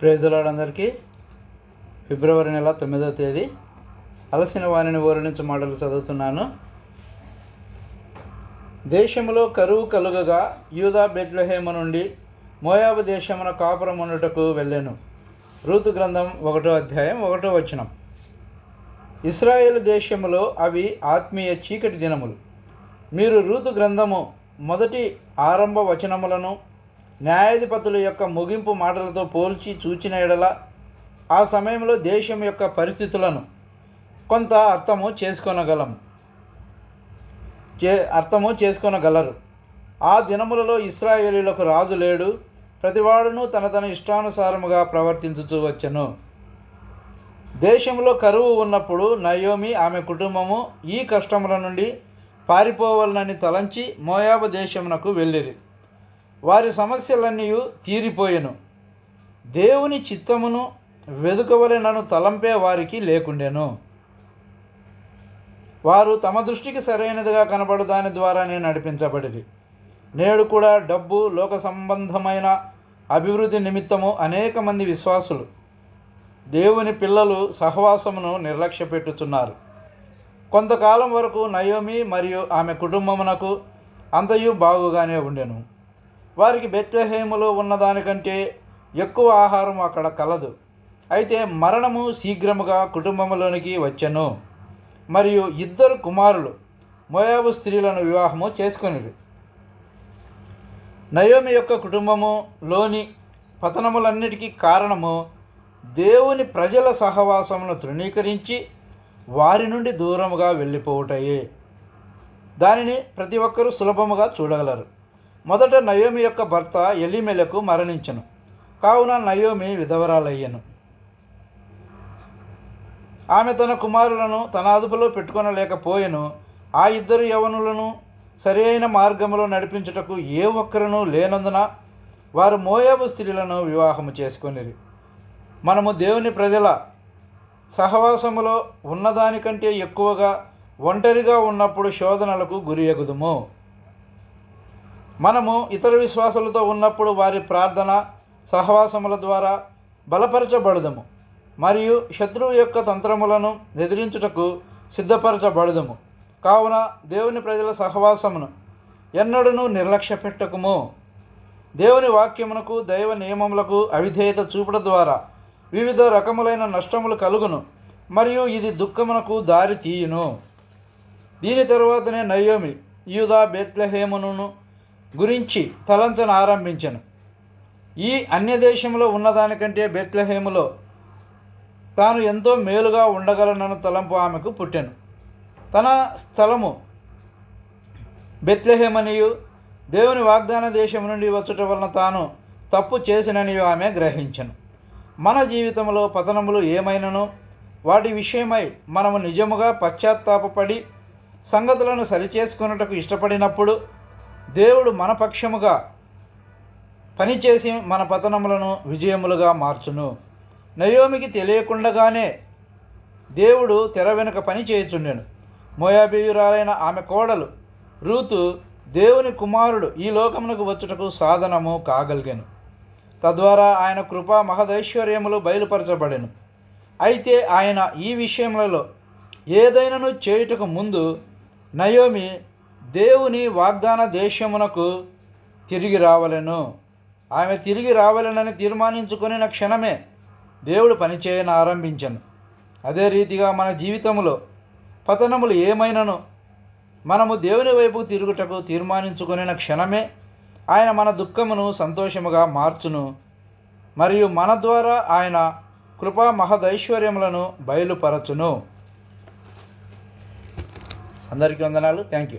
ప్రేజలాడందరికీ ఫిబ్రవరి నెల తొమ్మిదవ తేదీ. అలసిన వారిని ఊరి నుంచి మాటలు చదువుతున్నాను. దేశములో కరువు కలుగగా యూదా బెట్లహేమ నుండి మోయాబు దేశమున కాపురం ఉండుటకు వెళ్ళాను. ఋతు గ్రంథం ఒకటో అధ్యాయం ఒకటో వచనం. ఇస్రాయేల్ దేశములో అవి ఆత్మీయ చీకటి దినములు. మీరు ఋతు గ్రంథము మొదటి ఆరంభ వచనములను న్యాయాధిపతుల యొక్క ముగింపు మాటలతో పోల్చి చూచిన ఎడల ఆ సమయంలో దేశం యొక్క పరిస్థితులను కొంత అర్థము చేసుకొనగలం. చే అర్థము చేసుకొనగలరు. ఆ దినములలో ఇస్రాయేలీలకు రాజు లేడు. ప్రతివాడును తన తన ఇష్టానుసారముగా ప్రవర్తించుతూ వచ్చెను. దేశంలో కరువు ఉన్నప్పుడు నయోమి ఆమె కుటుంబము ఈ కష్టముల నుండి పారిపోవాలనని తలంచి మోయాబ దేశమునకు వెళ్ళిరి. వారి సమస్యలన్నీ తీరిపోయెను. దేవుని చిత్తమును వెదుకవలెనను తలంపే వారికి లేకుండెను. వారు తమ దృష్టికి సరైనదిగా కనబడు దాని ద్వారానే నడిపించబడి నేడు కూడా డబ్బు లోక సంబంధమైన అభివృద్ధి నిమిత్తము అనేక మంది విశ్వాసులు దేవుని పిల్లలు సహవాసమును నిర్లక్ష్యపెట్టుతున్నారు కొంతకాలం వరకు నయోమి మరియు ఆమె కుటుంబమునకు అంతయు బాగుగానే ఉండెను. వారికి బెత్లహేములో ఉన్నదానికంటే ఎక్కువ ఆహారం అక్కడ కలదు. అయితే మరణము శీఘ్రముగా కుటుంబంలోనికి వచ్చెను. మరియు ఇద్దరు కుమారులు మోయాబు స్త్రీలను వివాహము చేసుకుని నయోమి యొక్క కుటుంబములోని పతనములన్నిటికీ కారణము దేవుని ప్రజల సహవాసమును తృణీకరించి వారి నుండి దూరముగా వెళ్ళిపోవుటయే. దానిని ప్రతి ఒక్కరూ సులభముగా చూడగలరు. మొదట నయోమి యొక్క భర్త ఎలిమెలకు మరణించను. కావున నయోమి విధవరాలయ్యను. ఆమె తన కుమారులను తన అదుపులో పెట్టుకొనలేకపోయెను. ఆ ఇద్దరు యవనులను సరైన మార్గంలో నడిపించుటకు ఏ ఒక్కరునూ లేనందున వారు మోయాబు స్త్రీలను వివాహము చేసుకొనిరి. మనము దేవుని ప్రజల సహవాసములో ఉన్నదానికంటే ఎక్కువగా ఒంటరిగా ఉన్నప్పుడు శోధనలకు గురి ఎగుదుము. మనము ఇతర విశ్వాసులతో ఉన్నప్పుడు వారి ప్రార్థన సహవాసముల ద్వారా బలపరచబడదము. మరియు శత్రువు యొక్క తంత్రములను ఎదిరించుటకు సిద్ధపరచబడదము. కావున దేవుని ప్రజల సహవాసమును ఎన్నడను నిర్లక్ష్య పెట్టకము దేవుని వాక్యమునకు దైవ నియమములకు అవిధేయత చూపడం ద్వారా వివిధ రకములైన నష్టములు కలుగును. మరియు ఇది దుఃఖమునకు దారి తీయును. దీని తరువాతనే నయోమి యూదా బెత్లహేమును గురించి తలంచన ఆరంభించను. ఈ అన్య దేశంలో ఉన్నదానికంటే బెత్లహేములో తాను ఎంతో మేలుగా ఉండగలనను తలంపు ఆమెకు పుట్టాను. తన స్థలము బెత్లెహేమనియు దేవుని వాగ్దాన దేశం నుండి వచ్చుట వలన తాను తప్పు చేసిననియు ఆమె గ్రహించను. మన జీవితంలో పతనములు ఏమైనను? వాటి విషయమై మనము నిజముగా పశ్చాత్తాపపడి సంగతులను సరిచేసుకున్నటకు ఇష్టపడినప్పుడు దేవుడు మన పక్షముగా పనిచేసి మన పతనములను విజయములుగా మార్చును. నయోమికి తెలియకుండగానే దేవుడు తెర వెనుక పని చేయుచుండెను. మోయాబీయురాలైన ఆమె కోడలు రూతు దేవుని కుమారుడు ఈ లోకమునకు వచ్చుటకు సాధనము కాగలిగాను. తద్వారా ఆయన కృపా మహదైశ్వర్యములు బయలుపరచబడెను. అయితే ఆయన ఈ విషయములలో ఏదైనాను చేయుటకు ముందు నయోమి దేవుని వాగ్దాన దేశమునకు తిరిగి రావలెను. ఆమె తిరిగి రావాలనని తీర్మానించుకునిన క్షణమే దేవుడు పనిచేయన ఆరంభించను. అదే రీతిగా మన జీవితంలో పతనములు ఏమైనను మనము దేవుని వైపు తిరుగుటకు తీర్మానించుకొనిన క్షణమే ఆయన మన దుఃఖమును సంతోషముగా మార్చును. మరియు మన ద్వారా ఆయన కృపా మహదైశ్వర్యములను బయలుపరచును. అందరికీ వందనాలు. Thank you.